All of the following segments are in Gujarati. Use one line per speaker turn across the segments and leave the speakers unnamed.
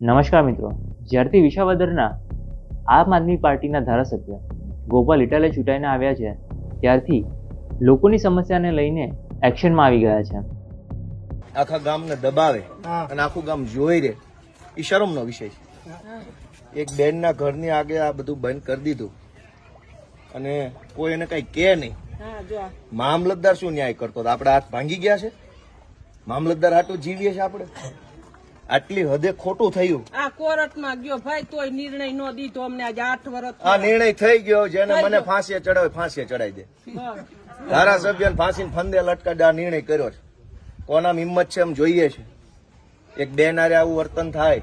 નમસ્કાર મિત્રો. જ્યારથી વિસાવદરના આમ આદમી પાર્ટીના ધારાસભ્ય ગોપાલ ઇટાલે ચૂંટાઈને આવ્યા છે ત્યારથી લોકોની સમસ્યાને લઈને એક્શનમાં આવી ગયા છે.
આખા ગામને દબાવે અને આખું ગામ જોઈ રે એ શરમનો વિષય છે. એક બેનના ઘરની આગે આ બધું બંધ કરી દીધું. અને કોઈ એને કઈ કે નહીં. મામલતદાર શું ન્યાય કરતો? આપણા હાથ ભાંગી ગયા છે? મામલતદાર હાટું જીવીએ છીએ આપણે? આટલી હદે ખોટું થયું.
આ કોર્ટમાં ગયો ભાઈ તોય નિર્ણય નો દીધો અમને. આજે આઠ વર્ષ
આ નિર્ણય થઈ ગયો જેને મને ફાંસીએ ચડાવે ફાંસીએ ચડાવી દે. ધારાસભ્ય ફાંસીને ફંદે લટકાડે આ નિર્ણય કર્યો છે. કોના હિંમત છે એમ જોઈએ છે. એક બેનારે આવું વર્તન થાય.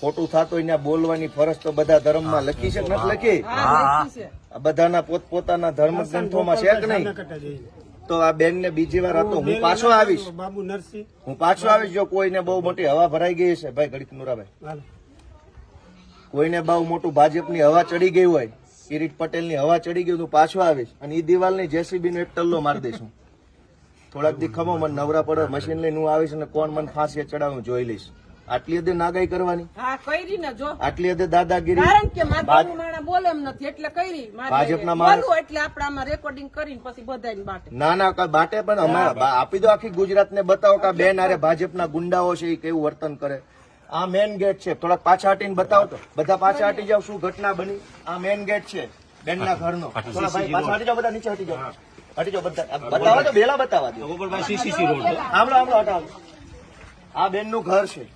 ખોટું થતું ત્યાં બોલવાની ફરજ તો બધા ધર્મમાં લખી છે નથી લખી?
બધાના પોત છે.
આ બધાના પોતપોતાના ધર્મ ગ્રંથોમાં છે કે નહીં? તો આ બેન ને બીજી વાર હતો હું પાછો આવીશ.
બાબુ નરસિંહ.
હું પાછો આવીશ જો કોઈને બહુ મોટી હવા ભરાઈ ગઈ છે ભાઈ ગણિત નુરાભાઈ. કોઈને બહુ મોટું ભાજપની હવા ચડી ગઈ હોય કિરીટ પટેલની હવા ચડી ગઈ હું પાછો આવીશ. અને એ દિવાલની જેસીબી નો એક ટલ્લો મારી દઈશું થોડાક દી ખમો મને નવરા પડે મશીન લઈને હું આવીશ અને કોણ મને ફાંસી ચડાવું જોઈ લઈશ. આટલી હદે નાગાઈ કરવાની?
હા કરી ને જો.
આટલી હદે દાદાગીરી?
કારણ કે
ભાજ-
માણા બોલે એમ નથી એટલે કરી મારે
ભાજપના માણસ-
એટલે આપણે આમાં રેકોર્ડિંગ કરીને પછી બધાને બાટે.
ના ના બાટે પણ અમારા આપી દો આખી ગુજરાત ને બતાવો કે આ બેન આરે ભાજપના ગુંડાઓ છે એ કેવું વર્તન કરે? આ મેન ગેટ છે. થોડાક પાછા હટીને બતાવો તો. બધા પાછા હટી જાવ શું ઘટના બની? આ મેન ગેટ છે બેનના ઘરનો. થોડા ભાઈ પાછા હટી જાઓ બધા નીચે હટી જાઓ. હટી જાઓ બધા. બતાવો તો વેલા બતાવવા દો. સાંભળો સાંભળો હટાવો. આ બેનનું ઘર છે.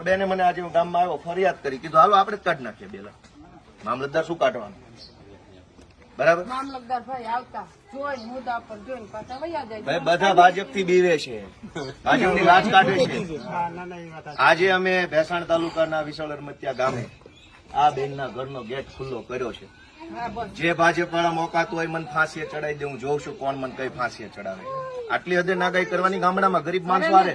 તો બેને મને આજે હું ગામમાં આવ્યો ફરિયાદ કરી. કીધું હાલો આપણે કાઢ નાખીએ બેલા. મામલતદાર શું કાઢવાનું? બરાબર?
મામલતદાર ભાઈ આવતા. જોઈને મુદ્દા પર જોઈને પાછા વયા જાય.
બધા ભાજપથી બીવે છે. ભાજપની લાજ કાઢે છે.
હા ના ના એ વાત
આજે અમે ભેસાણ તાલુકાના વિશાળ અરમતિયા ગામે આ બેનના ઘરનો ગેટ ખુલ્લો કર્યો છે. જે ભાજપ વાળા મોકાતું હોય મને ફાંસીએ ચડાવી દે હું જોઉં છું કોણ મને કઈ ફાંસીએ ચડાવે. આટલી હદે નાગાઈ કરવાની ગામડામાં ગરીબ માણસો
ને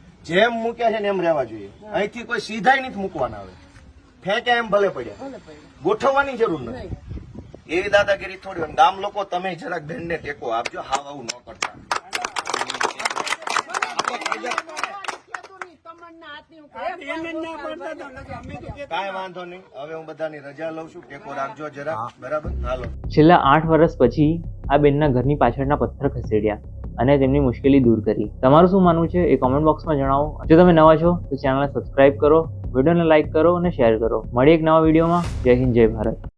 જેમ મૂક્યા છે ને એમ રહેવા જોઈએ. અહીંથી કોઈ સીધાય નથી મૂકવાના આવે ફેંક્યા એમ ભલે પડ્યા ગોઠવવાની જરૂર નથી. એવી દાદાગીરી થોડી હોય. ગામ લોકો તમે જરાક બેનને ટેકો આપજો હાવ આવું ન કરતા.
તમન્ના હાથની હું કહે,
એને જ ના પડતા તો નકર અમે તો કહેતા
કાંઈ વાંધો નહીં. હવે હું બધાની રજા લઉં છું. ટેકો રાખજો જરા બરાબર? હાલો.
છેલ્લા આઠ વર્ષ પછી આ બેનના ઘરની પાછળના પથ્થર ખસેડ્યા. અને તેમની મુશ્કેલી દૂર કરી. તમારું શું માનવું છે એ કોમેન્ટ બોક્સમાં જણાવો. જો તમે નવા છો, તો ચેનલને સબસ્ક્રાઇબ કરો, વિડીયોને લાઇક કરો અને શેર કરો. મળીએ એક નવા વિડીયોમાં. જય હિન્દ, જય ભારત.